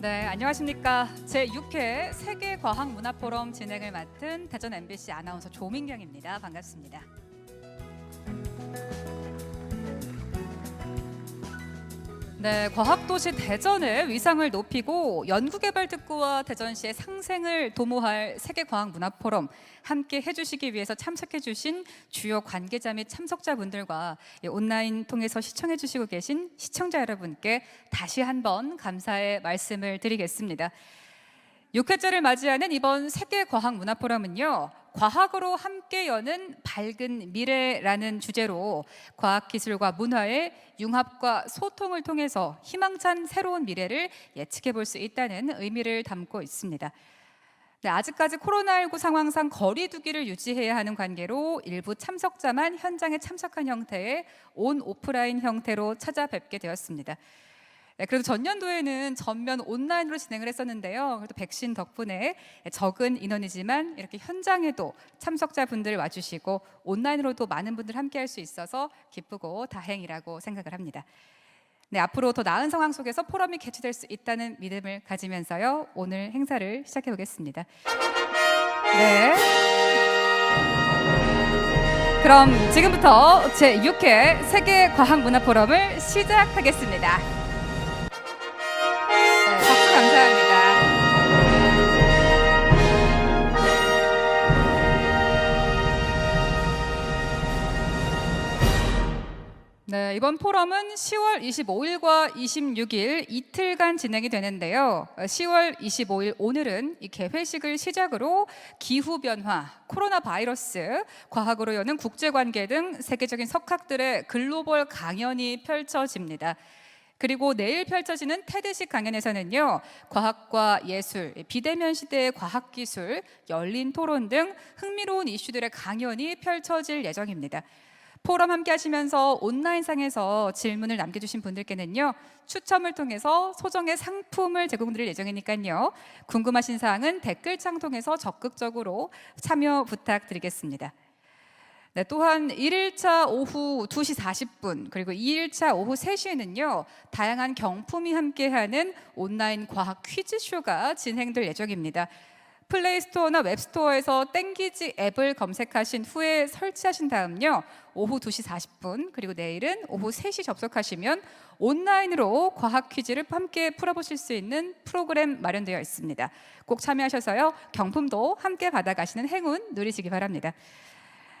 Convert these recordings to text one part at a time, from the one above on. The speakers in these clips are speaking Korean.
네, 안녕하십니까. 제6회 세계과학문화포럼 진행을 맡은 대전 MBC 아나운서 조민경입니다. 반갑습니다. 네, 과학도시 대전의 위상을 높이고 연구개발특구와 대전시의 상생을 도모할 세계과학문화포럼 함께 해주시기 위해서 참석해주신 주요 관계자 및 참석자분들과 이 온라인 통해서 시청해주시고 계신 시청자 여러분께 다시 한번 감사의 말씀을 드리겠습니다. 6회째를 맞이하는 이번 세계과학문화포럼은요. 과학으로 함께 여는 밝은 미래라는 주제로 과학기술과 문화의 융합과 소통을 통해서 희망찬 새로운 미래를 예측해 볼 수 있다는 의미를 담고 있습니다. 네, 아직까지 코로나19 상황상 거리두기를 유지해야 하는 관계로 일부 참석자만 현장에 참석한 형태의 온 오프라인 형태로 찾아뵙게 되었습니다. 네, 그래도 전년도에는 전면 온라인으로 진행을 했었는데요. 그래도 백신 덕분에 적은 인원이지만 이렇게 현장에도 참석자분들 와주시고 온라인으로도 많은 분들 함께할 수 있어서 기쁘고 다행이라고 생각을 합니다. 네, 앞으로 더 나은 상황 속에서 포럼이 개최될 수 있다는 믿음을 가지면서요. 오늘 행사를 시작해 보겠습니다. 네. 그럼 지금부터 제 6회 세계 과학 문화 포럼을 시작하겠습니다. 이번 포럼은 10월 25일과 26일 이틀간 진행이 되는데요. 어, 10월 25일 오늘은 이 개회식을 시작으로 기후 변화, 코로나 바이러스, 과학으로 여는 국제 관계 등 세계적인 석학들의 글로벌 강연이 펼쳐집니다. 그리고 내일 펼쳐지는 테드식 강연에서는요 과학과 예술, 비대면 시대의 과학기술, 열린 토론 등 흥미로운 이슈들의 강연이 펼쳐질 예정입니다. 포럼 함께 하시면서 온라인상에서 질문을 남겨주신 분들께는요 추첨을 통해서 소정의 상품을 제공드릴 예정이니까요 궁금하신 사항은 댓글창 통해서 적극적으로 참여 부탁드리겠습니다. 네, 또한 1일차 오후 2시 40분 그리고 2일차 오후 3시에는요 다양한 경품이 함께하는 온라인 과학 퀴즈쇼가 진행될 예정입니다. 플레이스토어나 웹스토어에서 땡기지 앱을 검색하신 후에 설치하신 다음요 오후 2시 40분 그리고 내일은 오후 3시 접속하시면 온라인으로 과학 퀴즈를 함께 풀어보실 수 있는 프로그램 마련되어 있습니다. 꼭 참여하셔서요 경품도 함께 받아가시는 행운 누리시기 바랍니다.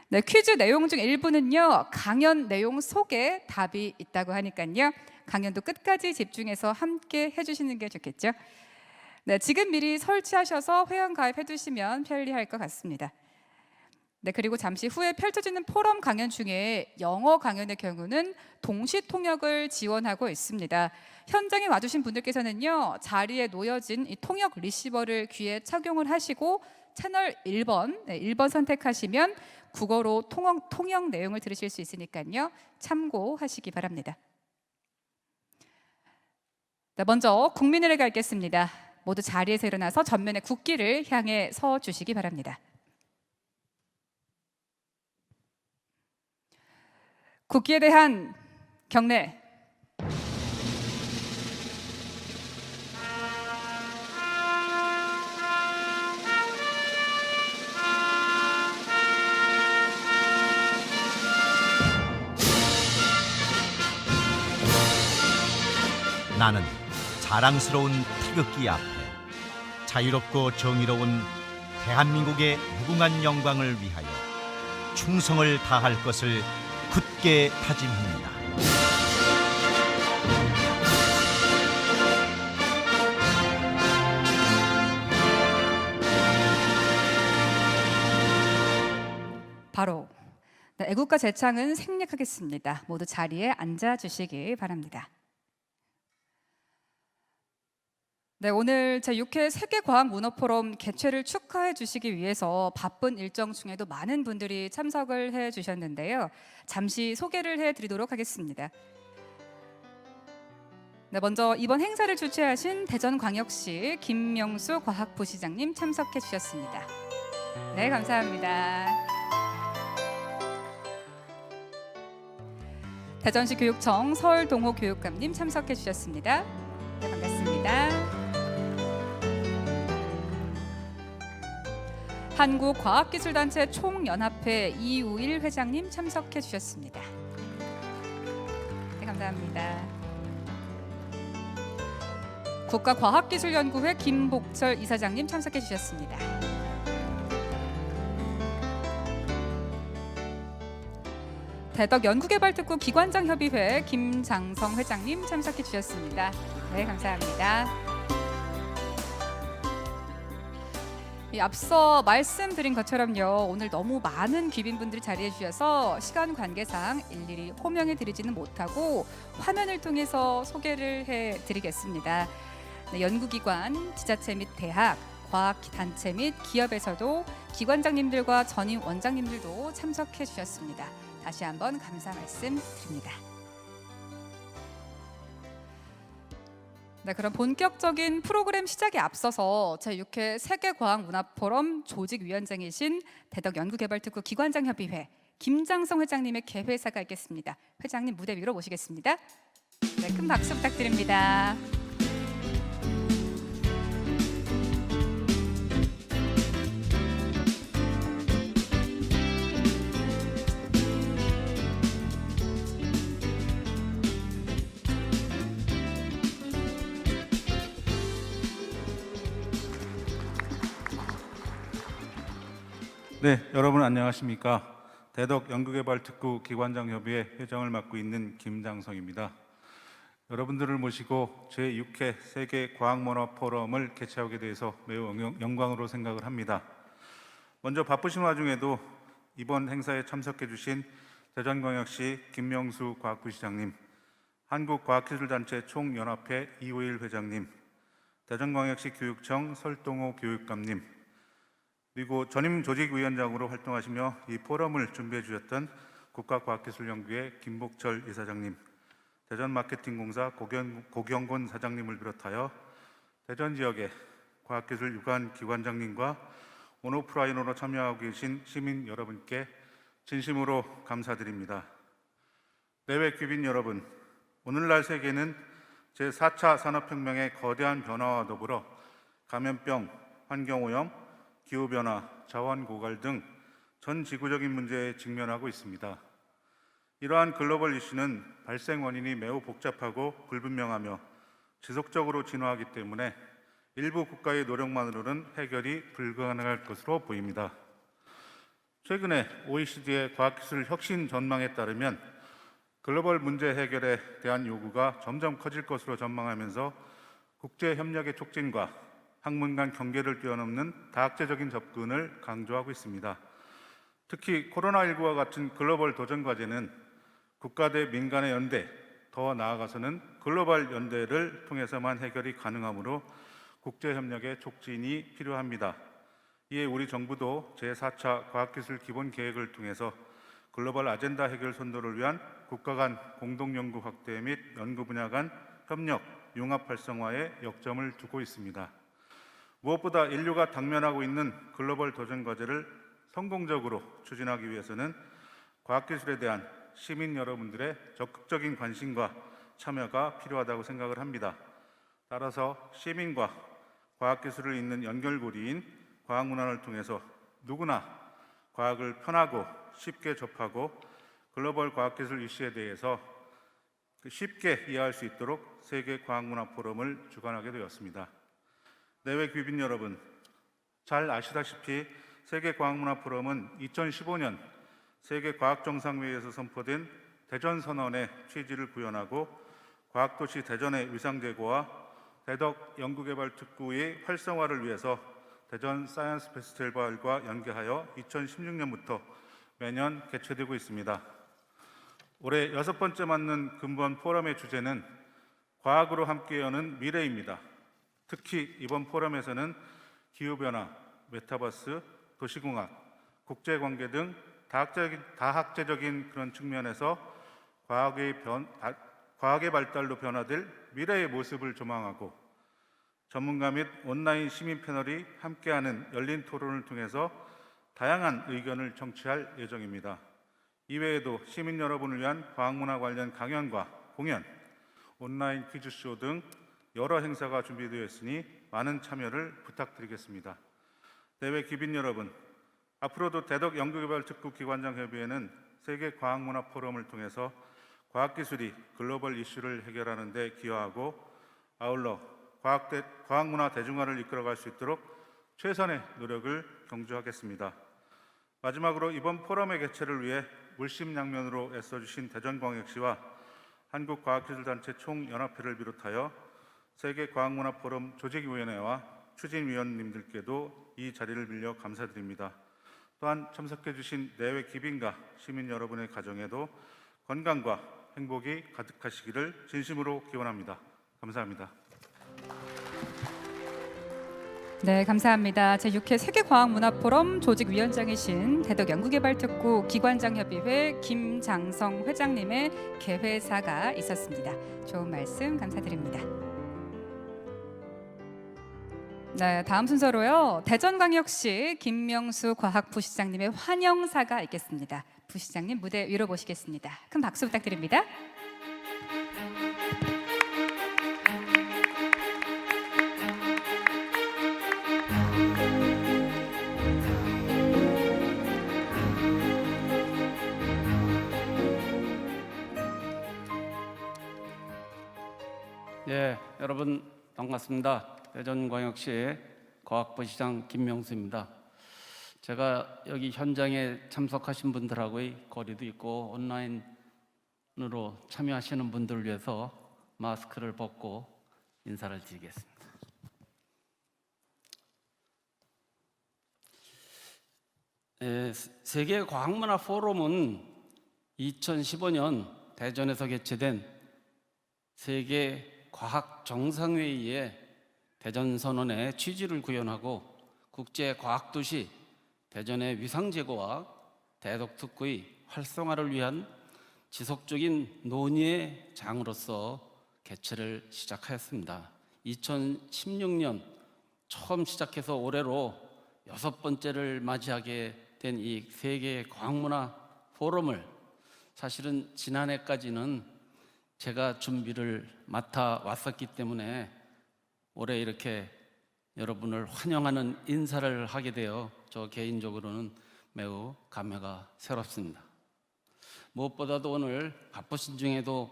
네, 퀴즈 내용 중 일부는요 강연 내용 속에 답이 있다고 하니까요 강연도 끝까지 집중해서 함께 해주시는 게 좋겠죠. 네, 지금 미리 설치하셔서 회원 가입해 두시면 편리할 것 같습니다. 네, 그리고 잠시 후에 펼쳐지는 포럼 강연 중에 영어 강연의 경우는 동시 통역을 지원하고 있습니다. 현장에 와주신 분들께서는요 자리에 놓여진 이 통역 리시버를 귀에 착용을 하시고 채널 1번, 네, 1번 선택하시면 국어로 통역, 통역 내용을 들으실 수 있으니까요 참고하시기 바랍니다. 네, 먼저 국민의례가 읽겠습니다. 모두 자리에서 일어나서 전면에 국기를 향해 서 주시기 바랍니다. 국기에 대한 경례. 나는 자랑스러운 태극기 앞에 자유롭고 정의로운 대한민국의 무궁한 영광을 위하여 충성을 다할 것을 굳게 다짐합니다. 바로 네, 애국가 제창은 생략하겠습니다. 모두 자리에 앉아 주시기 바랍니다. 네, 오늘 제6회 세계과학문화포럼 개최를 축하해 주시기 위해서 바쁜 일정 중에도 많은 분들이 참석을 해 주셨는데요. 잠시 소개를 해 드리도록 하겠습니다. 네, 먼저 이번 행사를 주최하신 대전광역시 김명수 과학부시장님 참석해 주셨습니다. 네, 감사합니다. 대전시 교육청 서울동호 교육감님 참석해 주셨습니다. 한국과학기술단체 총연합회 이우일 회장님 참석해 주셨습니다. 네, 감사합니다. 국가과학기술연구회 김복철 이사장님 참석해 주셨습니다. 대덕 연구개발특구 기관장협의회 김장성 회장님 참석해 주셨습니다. 네, 감사합니다. 앞서 말씀드린 것처럼요 오늘 너무 많은 귀빈분들이 자리해 주셔서 시간 관계상 일일이 호명해 드리지는 못하고 화면을 통해서 소개를 해 드리겠습니다. 네, 연구기관, 지자체 및 대학, 과학단체 및 기업에서도 기관장님들과 전임 원장님들도 참석해 주셨습니다. 다시 한번 감사 말씀드립니다. 네, 그럼 본격적인 프로그램 시작에 앞서서 제6회 세계과학문화포럼 조직위원장이신 대덕 연구개발특구 기관장협의회 김장성 회장님의 개회사가 있겠습니다. 회장님 무대 위로 모시겠습니다. 네, 큰 박수 부탁드립니다. 네, 여러분 안녕하십니까? 대덕 연구개발 특구 기관장 협의회 회장을 맡고 있는 김장성입니다. 여러분들을 모시고 제6회 세계 과학 문화 포럼을 개최하게 돼서 매우 영광- 영광으로 생각을 합니다. 먼저 바쁘신 와중에도 이번 행사에 참석해 주신 대전광역시 김명수 과학부시장님, 한국과학기술단체 총연합회 이호일 회장님, 대전광역시 교육청 설동호 교육감님, 그리고 전임 조직위원장으로 활동하시며 이 포럼을 준비해 주셨던 국가과학기술연구회 김복철 이사장님, 대전마케팅공사 고경, 고경 곤 사장님을 비롯하여 대전 지역의 과학기술 유관 기관장님과 온오프라인으로 참여하고 계신 시민 여러분께 진심으로 감사드립니다. 내외 귀빈 여러분, 오늘날 세계는 제4차 산업혁명의 거대한 변화와 더불어 감염병, 환경오염, 기후변화, 자원 고갈 등 전 지구적인 문제에 직면하고 있습니다. 이러한 글로벌 이슈는 발생 원인이 매우 복잡하고 불분명하며 지속적으로 진화하기 때문에 일부 국가의 노력만으로는 해결이 불가능할 것으로 보입니다. 최근에 OECD의 과학기술 혁신 전망에 따르면 글로벌 문제 해결에 대한 요구가 점점 커질 것으로 전망하면서 국제 협력의 촉진과 학문 간 경계를 뛰어넘는 다학제적인 접근을 강조하고 있습니다. 특히 코로나19와 같은 글로벌 도전 과제는 국가 대 민간의 연대, 더 나아가서는 글로벌 연대를 통해서만 해결이 가능하므로 국제 협력의 촉진이 필요합니다. 이에 우리 정부도 제4차 과학기술 기본 계획을 통해서 글로벌 아젠다 해결 선도를 위한 국가 간 공동 연구 확대 및 연구 분야 간 협력, 융합 활성화에 역점을 두고 있습니다. 무엇보다 인류가 당면하고 있는 글로벌 도전 과제를 성공적으로 추진하기 위해서는 과학기술에 대한 시민 여러분들의 적극적인 관심과 참여가 필요하다고 생각을 합니다. 따라서 시민과 과학기술을 잇는 연결고리인 과학문화를 통해서 누구나 과학을 편하고 쉽게 접하고 글로벌 과학기술 이슈에 대해서 그 쉽게 이해할 수 있도록 세계 과학문화 포럼을 주관하게 되었습니다. 내외 귀빈 여러분, 잘 아시다시피 세계 과학문화 포럼은 2015년 세계 과학 정상회의에서 선포된 대전 선언의 취지를 구현하고 과학도시 대전의 위상 제고와 대덕 연구개발 특구의 활성화를 위해서 대전 사이언스 페스티벌과 연계하여 2016년부터 매년 개최되고 있습니다. 올해 여섯 번째 맞는 근본 포럼의 주제는 과학으로 함께 여는 미래입니다. 특히 이번 포럼에서는 기후변화, 메타버스, 도시공학, 국제관계 등 다학적인, 다학제적인 그런 측면에서 과학의, 변, 바- 과학의 발달로 변화될 미래의 모습을 조망하고 전문가 및 온라인 시민 패널이 함께하는 열린 토론을 통해서 다양한 의견을 청취할 예정입니다. 이외에도 시민 여러분을 위한 과학문화 관련 강연과 공연, 온라인 퀴즈쇼 등 여러 행사가 준비되어 있으니 많은 참여를 부탁드리겠습니다. 대회 귀빈 여러분, 앞으로도 대덕 연구개발 특구 기관장 협의회는 세계 과학문화 포럼을 통해서 과학기술이 글로벌 이슈를 해결하는 데 기여하고 아울러 과학대, 과학문화 대중화를 이끌어갈 수 있도록 최선의 노력을 경주하겠습니다. 마지막으로 이번 포럼의 개최를 위해 물심양면으로 애써주신 대전광역시와 한국과학기술단체 총연합회를 비롯하여 세계 과학문화 포럼 조직위원회와 추진위원님들께도 이 자리를 빌려 감사드립니다. 또한 참석해 주신 내외 기빈과 시민 여러분의 가정에도 건강과 행복이 가득하시기를 진심으로 기원합니다. 감사합니다. 네, 감사합니다. 제6회 세계과학문화포럼 조직위원장이신 대덕연구개발특구 기관장협의회 김장성 회장님의 개회사가 있었습니다. 좋은 말씀 감사드립니다. 네, 다음 순서로요. 대전광역시 김명수 과학부 시장님의 환영사가 있겠습니다. 부시장님 무대 위로 모시겠습니다. 큰 박수 부탁드립니다. 예, 여러분 반갑습니다. 대전광역시 과학부 시장 김명수입니다. 제가 여기 현장에 참석하신 분들하고의 거리도 있고 온라인으로 참여하시는 분들을 위해서 마스크를 벗고 인사를 드리겠습니다. 예, 세계 과학문화 포럼은 2015년 대전에서 개최된 세계 과학 정상회의에 대전 선언의 취지를 구현하고 국제 과학 도시 대전의 위상 제고와 대덕 특구의 활성화를 위한 지속적인 논의의 장으로서 개최를 시작하였습니다. 2016년 처음 시작해서 올해로 여섯 번째를 맞이하게 된 이 세계 과학문화 포럼을 사실은 지난해까지는 제가 준비를 맡아 왔었기 때문에 올해 이렇게 여러분을 환영하는 인사를 하게 되어 저 개인적으로는 매우 감회가 새롭습니다. 무엇보다도 오늘 바쁘신 중에도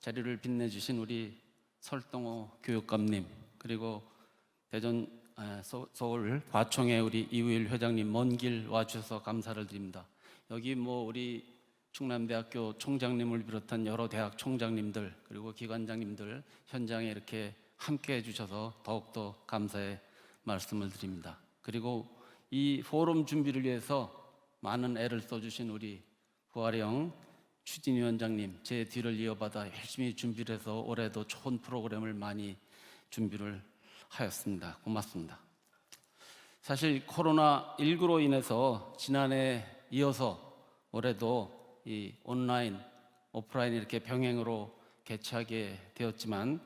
자리를 빛내주신 우리 설동호 교육감님 그리고 대전 아, 서- 서울 과총회 우리 이우일 회장님 먼 길 와주셔서 감사를 드립니다. 여기 뭐 우리 충남대학교 총장님을 비롯한 여러 대학 총장님들 그리고 기관장님들 현장에 이렇게 함께 해주셔서 더욱더 감사의 말씀을 드립니다. 그리고 이 포럼 준비를 위해서 많은 애를 써주신 우리 부활영 추진위원장님 제 뒤를 이어받아 열심히 준비를 해서 올해도 좋은 프로그램을 많이 준비를 하였습니다. 고맙습니다. 사실 코로나 19로 인해서 지난해 이어서 올해도 이 온라인, 오프라인 이렇게 병행으로 개최하게 되었지만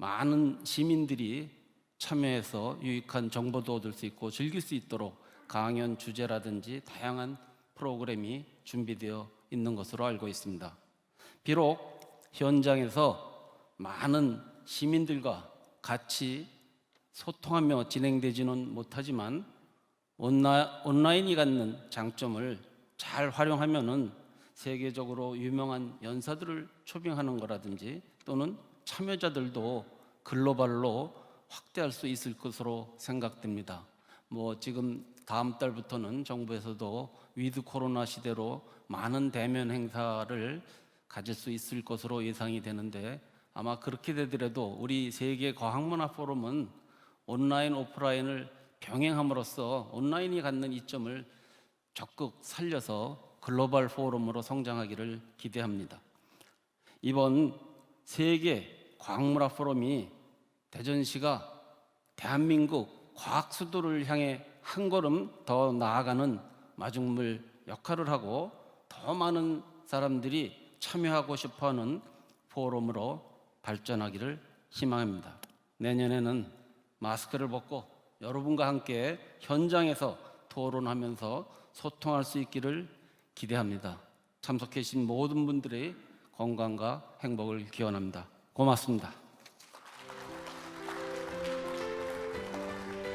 많은 시민들이 참여해서 유익한 정보도 얻을 수 있고 즐길 수 있도록 강연 주제라든지 다양한 프로그램이 준비되어 있는 것으로 알고 있습니다. 비록 현장에서 많은 시민들과 같이 소통하며 진행되지는 못하지만 온라, 온라인이 갖는 장점을 잘 활용하면은 세계적으로 유명한 연사들을 초빙하는 거라든지 또는 참여자들도 글로벌로 확대할 수 있을 것으로 생각됩니다. 뭐 지금 다음 달부터는 정부에서도 위드 코로나 시대로 많은 대면 행사를 가질 수 있을 것으로 예상이 되는데 아마 그렇게 되더라도 우리 세계 과학문화 포럼은 온라인 오프라인을 병행함으로써 온라인이 갖는 이점을 적극 살려서 글로벌 포럼으로 성장하기를 기대합니다. 이번 세계 과학문화 포럼이 대전시가 대한민국 과학 수도를 향해 한 걸음 더 나아가는 마중물 역할을 하고 더 많은 사람들이 참여하고 싶어하는 포럼으로 발전하기를 희망합니다. 내년에는 마스크를 벗고 여러분과 함께 현장에서 토론하면서 소통할 수 있기를 기대합니다. 참석해 주신 모든 분들의 건강과 행복을 기원합니다. 고맙습니다.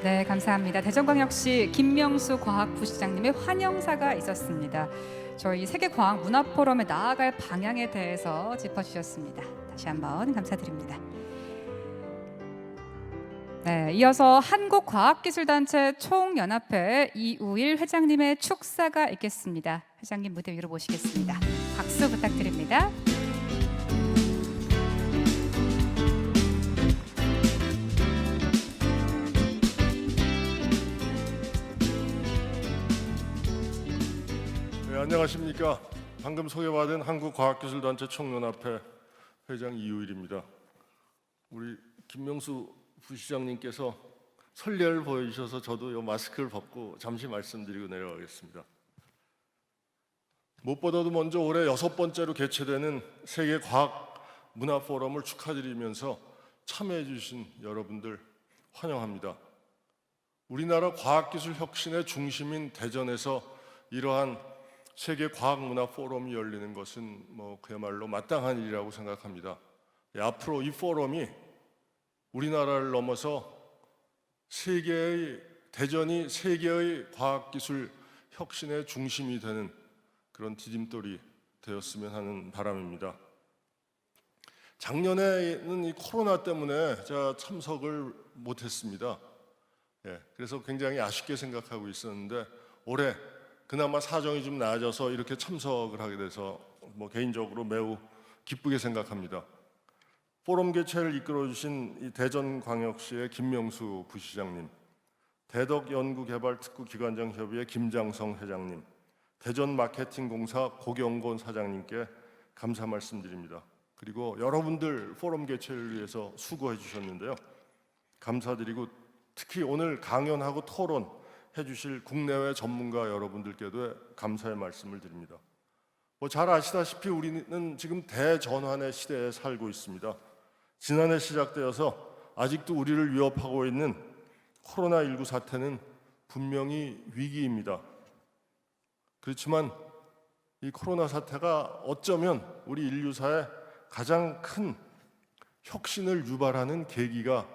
네, 감사합니다. 대전광역시 김명수 과학부시장님의 환영사가 있었습니다. 저희 세계과학 문화포럼에 나아갈 방향에 대해서 짚어주셨습니다. 다시 한번 감사드립니다. 네, 이어서 한국과학기술단체 총연합회 이우일 회장님의 축사가 있겠습니다. 회장님 무대 위로 모시겠습니다. 박수 부탁드립니다. 안녕하십니까. 방금 소개받은 한국과학기술단체 총연합회 회장 이우일입니다. 우리 김명수 부시장님께서 설례를 보여주셔서 저도 이 마스크를 벗고 잠시 말씀드리고 내려가겠습니다. 무엇보다도 먼저 올해 여섯 번째로 개최되는 세계 과학 문화 포럼을 축하드리면서 참여해 주신 여러분들 환영합니다. 우리나라 과학기술 혁신의 중심인 대전에서 이러한 세계 과학문화 포럼이 열리는 것은 뭐 그야말로 마땅한 일이라고 생각합니다. 예, 앞으로 이 포럼이 우리나라를 넘어서 세계의 대전이 세계의 과학기술 혁신의 중심이 되는 그런 디딤돌이 되었으면 하는 바람입니다. 작년에는 이 코로나 때문에 제가 참석을 못했습니다. 예, 그래서 굉장히 아쉽게 생각하고 있었는데 올해 그나마 사정이 좀 나아져서 이렇게 참석을 하게 돼서 뭐 개인적으로 매우 기쁘게 생각합니다. 포럼 개최를 이끌어 주신 이 대전광역시의 김명수 부시장님, 대덕연구개발특구 기관장 협의회 김장성 회장님, 대전 마케팅공사 고경곤 사장님께 감사 말씀드립니다. 그리고 여러분들 포럼 개최를 위해서 수고해 주셨는데요. 감사드리고 특히 오늘 강연하고 토론 해주실 국내외 전문가 여러분들께도 감사의 말씀을 드립니다. 뭐 잘 아시다시피 우리는 지금 대전환의 시대에 살고 있습니다. 지난해 시작되어서 아직도 우리를 위협하고 있는 코로나19 사태는 분명히 위기입니다. 그렇지만 이 코로나 사태가 어쩌면 우리 인류사의 가장 큰 혁신을 유발하는 계기가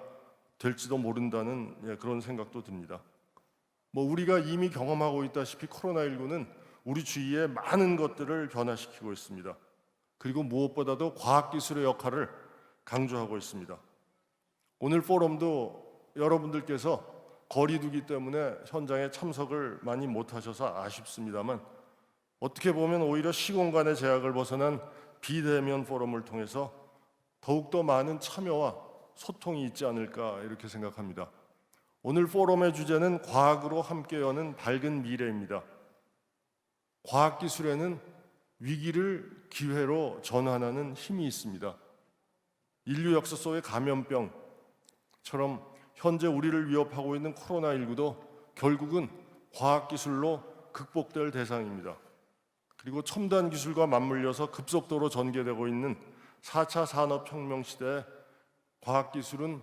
될지도 모른다는 예, 그런 생각도 듭니다. 뭐 우리가 이미 경험하고 있다시피 코로나19는 우리 주위의 많은 것들을 변화시키고 있습니다. 그리고 무엇보다도 과학기술의 역할을 강조하고 있습니다. 오늘 포럼도 여러분들께서 거리두기 때문에 현장에 참석을 많이 못하셔서 아쉽습니다만 어떻게 보면 오히려 시공간의 제약을 벗어난 비대면 포럼을 통해서 더욱더 많은 참여와 소통이 있지 않을까 이렇게 생각합니다. 오늘 포럼의 주제는 과학으로 함께 여는 밝은 미래입니다. 과학기술에는 위기를 기회로 전환하는 힘이 있습니다. 인류 역사 속의 감염병처럼 현재 우리를 위협하고 있는 코로나19도 결국은 과학기술로 극복될 대상입니다. 그리고 첨단 기술과 맞물려서 급속도로 전개되고 있는 4차 산업혁명 시대에 과학기술은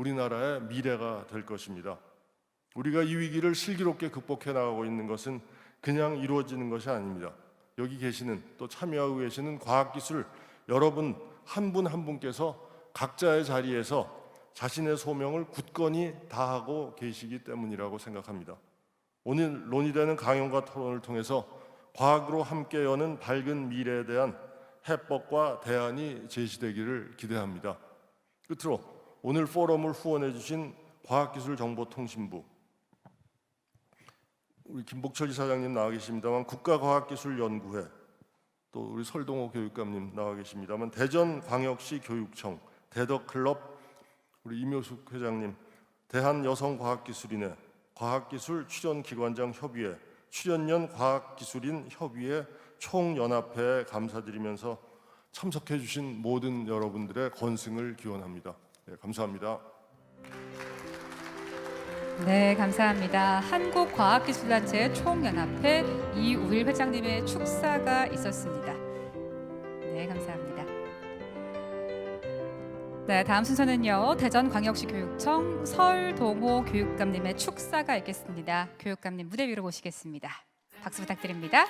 우리나라의 미래가 될 것입니다. 우리가 이 위기를 슬기롭게 극복해 나가고 있는 것은 그냥 이루어지는 것이 아닙니다. 여기 계시는 또 참여하고 계시는 과학기술 여러분 한분한 분께서 각자의 자리에서 자신의 소명을 굳건히 다하고 계시기 때문이라고 생각합니다. 오늘 논의되는 강연과 토론을 통해서 과학으로 함께 여는 밝은 미래에 대한 해법과 대안이 제시되기를 기대합니다. 끝으로 오늘 포럼을 후원해 주신 과학기술정보통신부 우리 김복철 이사장님 나와 계십니다만 국가과학기술연구회 또 우리 설동호 교육감님 나와 계십니다만 대전광역시 교육청 대덕클럽 우리 이묘숙 회장님 대한여성과학기술인회 과학기술 출연기관장 협의회 출연연 과학기술인 협의회 총연합회에 감사드리면서 참석해 주신 모든 여러분들의 건승을 기원합니다. 네, 감사합니다. 네, 감사합니다. 한국과학기술단체 총연합회 이우일 회장님의 축사가 있었습니다. 네, 감사합니다. 네, 다음 순서는요. 대전광역시 교육청 설동호 교육감님의 축사가 있겠습니다. 교육감님 무대 위로 모시겠습니다. 박수 부탁드립니다.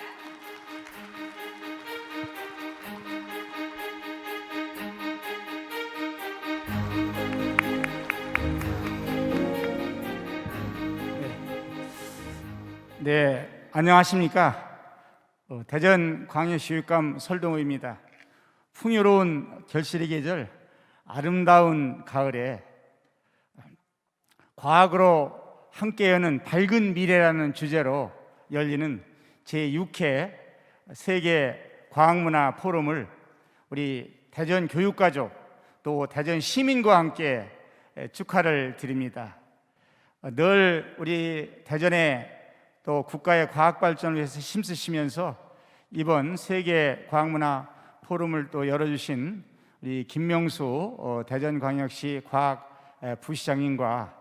네, 안녕하십니까. 어, 대전 광역시육감 설동호입니다. 풍요로운 결실의 계절, 아름다운 가을에 과학으로 함께 여는 밝은 미래라는 주제로 열리는 제6회 세계 과학문화 포럼을 우리 대전 교육가족 또 대전 시민과 함께 축하를 드립니다. 어, 늘 우리 대전에 또 국가의 과학 발전을 위해서 힘쓰시면서 이번 세계 과학문화 포럼을 또 열어주신 우리 김명수 어, 대전광역시 과학 에, 부시장님과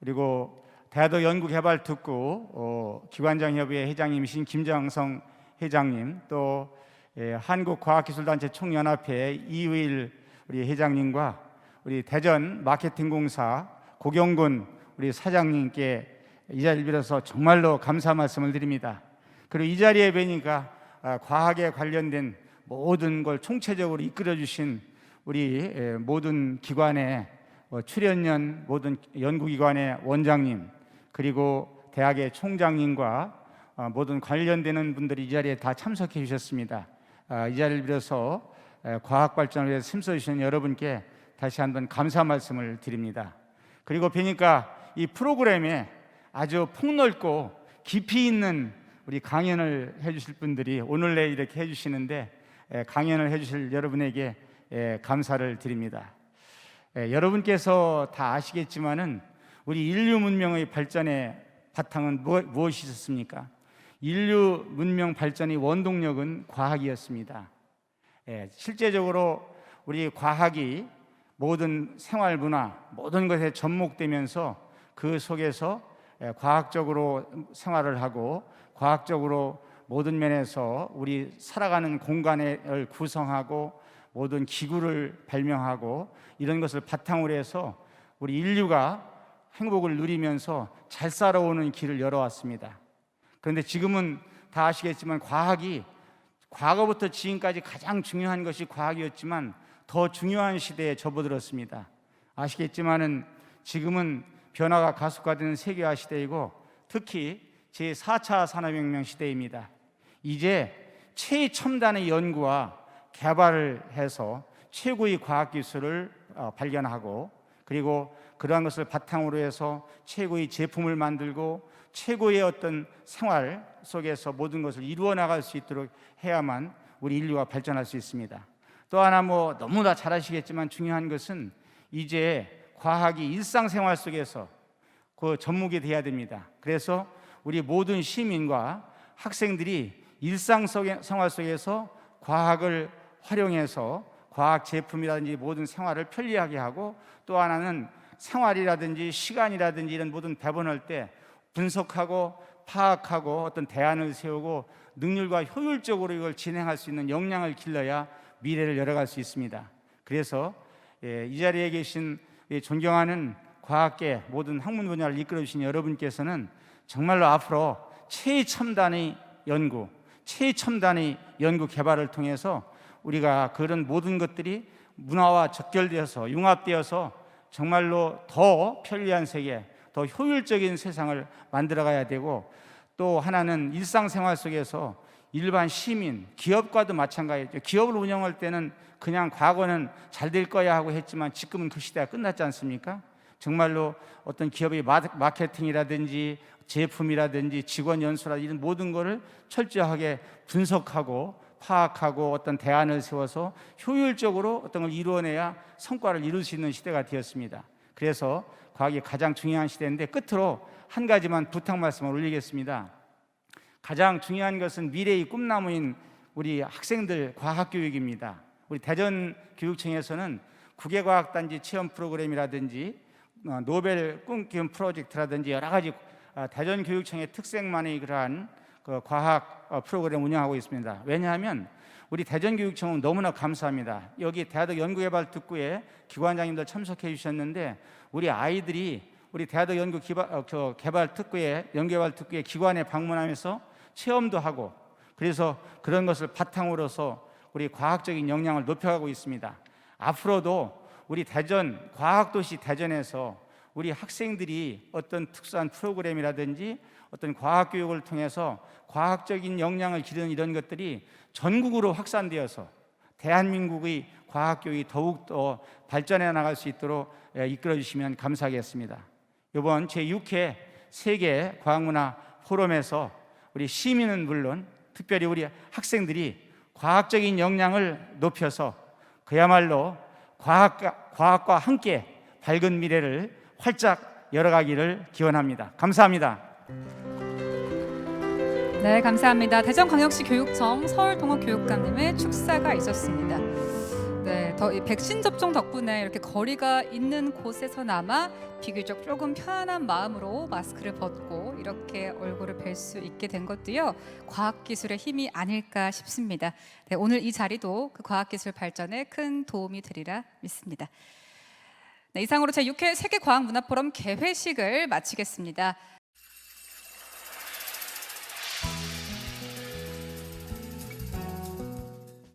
그리고 대도 연구개발특구 어, 기관장협의회 회장님이신 김장성 회장님 또 예, 한국과학기술단체 총연합회 이의일 우리 회장님과 우리 대전 마케팅공사 고경군 우리 사장님께 이 자리를 빌어서 정말로 감사 말씀을 드립니다. 그리고 이 자리에 뵈니까 아, 과학에 관련된 모든 걸 총체적으로 이끌어 주신 우리 에, 모든 기관의 어, 출연연 모든 연구기관의 원장님 그리고 대학의 총장님과 어, 모든 관련되는 분들이 이 자리에 다 참석해 주셨습니다. 아, 이 자리를 빌어서 에, 과학 발전을 위해서 힘써 주신 여러분께 다시 한번 감사 말씀을 드립니다. 그리고 뵈니까 이 프로그램에 아주 폭넓고 깊이 있는 우리 강연을 해주실 분들이 오늘 내일 이렇게 해주시는데 에, 강연을 해주실 여러분에게 에, 감사를 드립니다. 에, 여러분께서 다 아시겠지만은 우리 인류 문명의 발전의 바탕은 무엇, 무엇이 있었습니까? 인류 문명 발전의 원동력은 과학이었습니다. 예, 실제적으로 우리 과학이 모든 생활 문화 모든 것에 접목되면서 그 속에서 예, 과학적으로 생활을 하고 과학적으로 모든 면에서 우리 살아가는 공간을 구성하고 모든 기구를 발명하고 이런 것을 바탕으로 해서 우리 인류가 행복을 누리면서 잘 살아오는 길을 열어왔습니다. 그런데 지금은 다 아시겠지만 과학이 과거부터 지금까지 가장 중요한 것이 과학이었지만 더 중요한 시대에 접어들었습니다. 아시겠지만은 지금은 변화가 가속화되는 세계화 시대이고 특히 제 4차 산업혁명 시대입니다. 이제 최첨단의 연구와 개발을 해서 최고의 과학 기술을 어, 발견하고 그리고 그러한 것을 바탕으로 해서 최고의 제품을 만들고 최고의 어떤 생활 속에서 모든 것을 이루어 나갈 수 있도록 해야만 우리 인류가 발전할 수 있습니다. 또 하나 뭐 너무나 잘 아시겠지만 중요한 것은 이제 과학이 일상생활 속에서 그 접목이 돼야 됩니다. 그래서 우리 모든 시민과 학생들이 일상생활 속에서 과학을 활용해서 과학 제품이라든지 모든 생활을 편리하게 하고 또 하나는 생활이라든지 시간이라든지 이런 모든 배분할 때 분석하고 파악하고 어떤 대안을 세우고 능률과 효율적으로 이걸 진행할 수 있는 역량을 길러야 미래를 열어갈 수 있습니다. 그래서 예, 이 자리에 계신 이 존경하는 과학계 모든 학문 분야를 이끌어 주신 여러분께서는 정말로 앞으로 최첨단의 연구, 최첨단의 연구 개발을 통해서 우리가 그런 모든 것들이 문화와 적결되어서 융합되어서 정말로 더 편리한 세계, 더 효율적인 세상을 만들어 가야 되고 또 하나는 일상생활 속에서 일반 시민, 기업과도 마찬가지죠. 기업을 운영할 때는 그냥 과거는 잘 될 거야 하고 했지만 지금은 그 시대가 끝났지 않습니까? 정말로 어떤 기업의 마- 마케팅이라든지 제품이라든지 직원 연수라 이런 모든 것을 철저하게 분석하고 파악하고 어떤 대안을 세워서 효율적으로 어떤 걸 이루어내야 성과를 이룰 수 있는 시대가 되었습니다. 그래서 과학이 가장 중요한 시대인데 끝으로 한 가지만 부탁 말씀을 올리겠습니다. 가장 중요한 것은 미래의 꿈나무인 우리 학생들 과학 교육입니다. 우리 대전 교육청에서는 국외과학단지 체험 프로그램이라든지 어, 노벨 꿈기운 프로젝트라든지 여러 가지 어, 대전 교육청의 특색만의 그러한 그 과학 어, 프로그램 운영하고 있습니다. 왜냐하면 우리 대전 교육청은 너무나 감사합니다. 여기 대하덕 연구개발 특구에 기관장님들 참석해 주셨는데 우리 아이들이 우리 대하덕 연구 개발 특구에 연구개발 특구에 기관에 방문하면서 체험도 하고 그래서 그런 것을 바탕으로서 우리 과학적인 역량을 높여가고 있습니다. 앞으로도 우리 대전 과학도시 대전에서 우리 학생들이 어떤 특수한 프로그램이라든지 어떤 과학 교육을 통해서 과학적인 역량을 기르는 이런 것들이 전국으로 확산되어서 대한민국의 과학 교육이 더욱 더 발전해 나갈 수 있도록 예, 이끌어 주시면 감사하겠습니다. 이번 제 6회 세계 과학문화 포럼에서 우리 시민은 물론 특별히 우리 학생들이 과학적인 역량을 높여서 그야말로 과학과, 과학과 함께 밝은 미래를 활짝 열어가기를 기원합니다. 감사합니다. 네, 감사합니다. 대전광역시 교육청 서울동업교육감님의 축사가 있었습니다. 네, 더이 백신 접종 덕분에 이렇게 거리가 있는 곳에서나마 비교적 조금 편안한 마음으로 마스크를 벗고 이렇게 얼굴을 뵐 수 있게 된 것도요 과학기술의 힘이 아닐까 싶습니다. 네, 오늘 이 자리도 그 과학기술 발전에 큰 도움이 되리라 믿습니다. 네, 이상으로 제 6회 세계 과학 문화 포럼 개회식을 마치겠습니다.